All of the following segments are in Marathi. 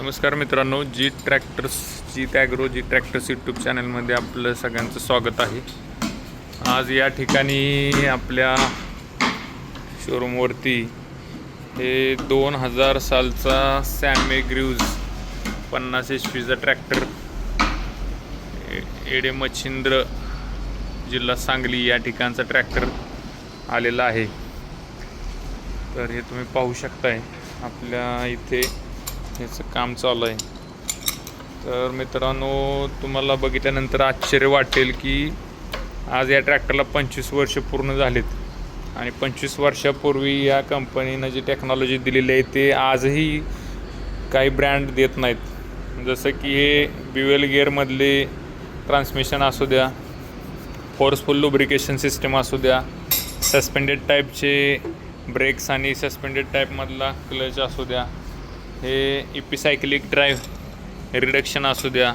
नमस्कार मित्रांनो जी ट्रॅक्टर्स जी टॅग्रो जी ट्रॅक्टर्स यूट्यूब चॅनलमध्ये आपलं सगळ्यांचं स्वागत आहे. आज या ठिकाणी आपल्या शोरूमवरती हे दोन हजार सालचा सॅमे ग्रीव्ज पन्नास एच पीचा ट्रॅक्टर ए- एडे मच्छिंद्र जिल्हा सांगली या ठिकाणचा ट्रॅक्टर आलेला आहे. तर हे तुम्ही पाहू शकताय आपल्या इथे ह्याचं काम चालू आहे. तर मित्रांनो तुम्हाला बघितल्यानंतर आश्चर्य वाटेल की आज या ट्रॅक्टरला पंचवीस वर्ष पूर्ण झालीत. आणि पंचवीस वर्षापूर्वी या कंपनीनं जी टेक्नॉलॉजी दिलेली आहे ते आजही काही ब्रँड देत नाहीत. जसं की हे ब्युएल गिअरमधले ट्रान्समिशन असू द्या फोर्सफुल लुब्रिकेशन सिस्टम असू द्या सस्पेंडेड टाईपचे ब्रेक्स आणि सस्पेंडेड टाईपमधला क्लच असू द्या हे इपिसायक्लिक ड्राईव्ह रिडक्शन असू द्या.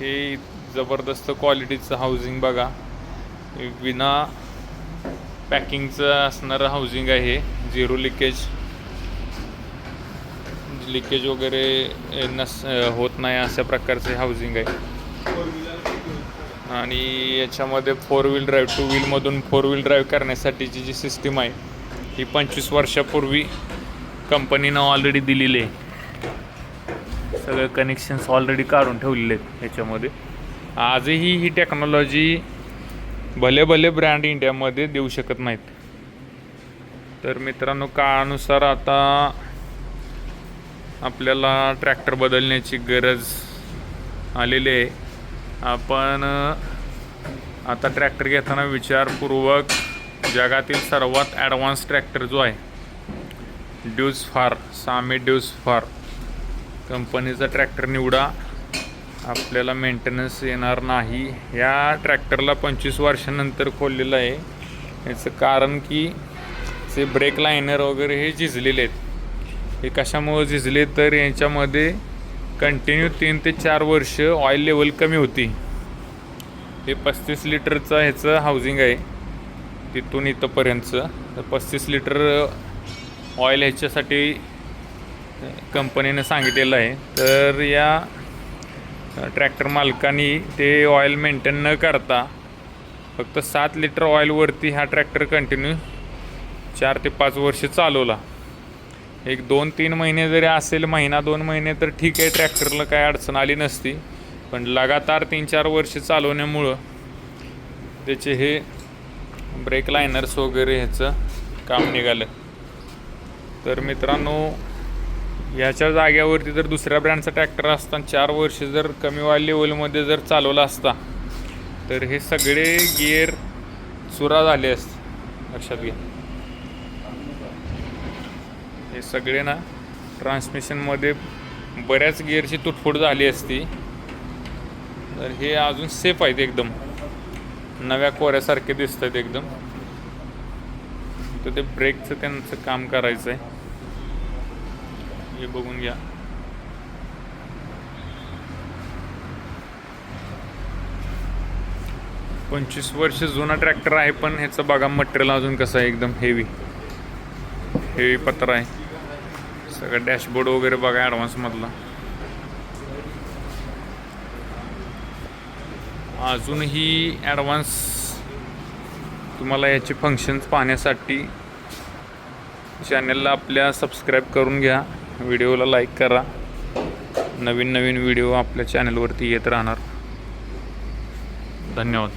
हे जबरदस्त क्वालिटीचं हाऊसिंग बघा. विना पॅकिंगचं असणारं हाऊसिंग आहे. झिरो लिकेज लिकेज वगैरे नस होत नाही अशा प्रकारचे हाऊसिंग आहे. आणि याच्यामध्ये फोर व्हील ड्राईव्ह टू व्हीलमधून फोर व्हील ड्राईव्ह करण्यासाठीची जी सिस्टीम आहे ही पंचवीस वर्षापूर्वी कंपनीनं ऑलरेडी दिलेली. आहे सगळे कनेक्शन्स ऑलरेडी काढून ठेवलेले आहेत ह्याच्यामध्ये. आजही ही टेक्नॉलॉजी भले भले ब्रँड इंडियामध्ये देऊ शकत नाहीत. तर मित्रांनो काळानुसार आता आपल्याला ट्रॅक्टर बदलण्याची गरज आलेली आहे. आपण आता ट्रॅक्टर घेताना विचारपूर्वक जगातील सर्वात ॲडव्हान्स ट्रॅक्टर जो आहे ड्यूज फार सामी ड्यूज फार कंपनीचा ट्रॅक्टर निवडा. आपल्याला मेंटेनन्स येणार नाही. या ट्रॅक्टरला पंचवीस वर्षानंतर खोललेलं आहे. याचं कारण की जे ब्रेक लायनर वगैरे हे झिजलेले आहेत. हे कशामुळे झिजले? तर याच्यामध्ये कंटिन्यू तीन ते चार वर्ष ऑइल लेवल कमी होती. हे पस्तीस लिटरचं ह्याचं हाऊसिंग आहे. तिथून इथंपर्यंतचं. तर पस्तीस लिटर ऑइल ह्याच्यासाठी कंपनीनं सांगितलेलं आहे. तर या ट्रॅक्टर मालकांनी ते ऑइल मेंटेन न करता फक्त सात लिटर ऑइलवरती हा ट्रॅक्टर कंटिन्यू चार ते पाच वर्ष चालवला. एक दोन तीन महिने जरी असेल महिना दोन महिने तर ठीक आहे ट्रॅक्टरला काय अडचण आली नसती. पण लगातार तीन चार वर्ष चालवण्यामुळं त्याचे हे ब्रेक लायनर्स वगैरे ह्याचं काम निघालं. तर मित्रांनो ह्याच्या जाग्यावरती जर दुसऱ्या ब्रँडचा ट्रॅक्टर असताना चार वर्ष जर कमी वाय लेवलमध्ये जर चालवला असता तर हे सगळे गिअर चुरा झाले असते. लक्षात घ्या. हे सगळे ना ट्रान्समिशनमध्ये बऱ्याच गिअरची तुटफूट झाली असती. तर हे अजून सेफ आहेत एकदम. नव्या कोऱ्यासारखे दिसत आहेत एकदम. तर ते ब्रेकचं त्यांचं काम करायचं आहे हे बघून घ्या. पंचवीस वर्ष जुना ट्रॅक्टर आहे पण ह्याचं बघा मटेरियल अजून कसं आहे एकदम हेवी हेवी पत्र आहे. सगळं डॅशबोर्ड वगैरे बघा ॲडव्हान्समधला अजूनही ॲडव्हान्स तुम्हाला याचे फंक्शन्स पाहण्यासाठी चॅनलला आपल्या सबस्क्राईब करून घ्या. व्हिडिओला लाईक करा. नवीन नवीन व्हिडिओ आपल्या चॅनलवरती येत राहणार. धन्यवाद.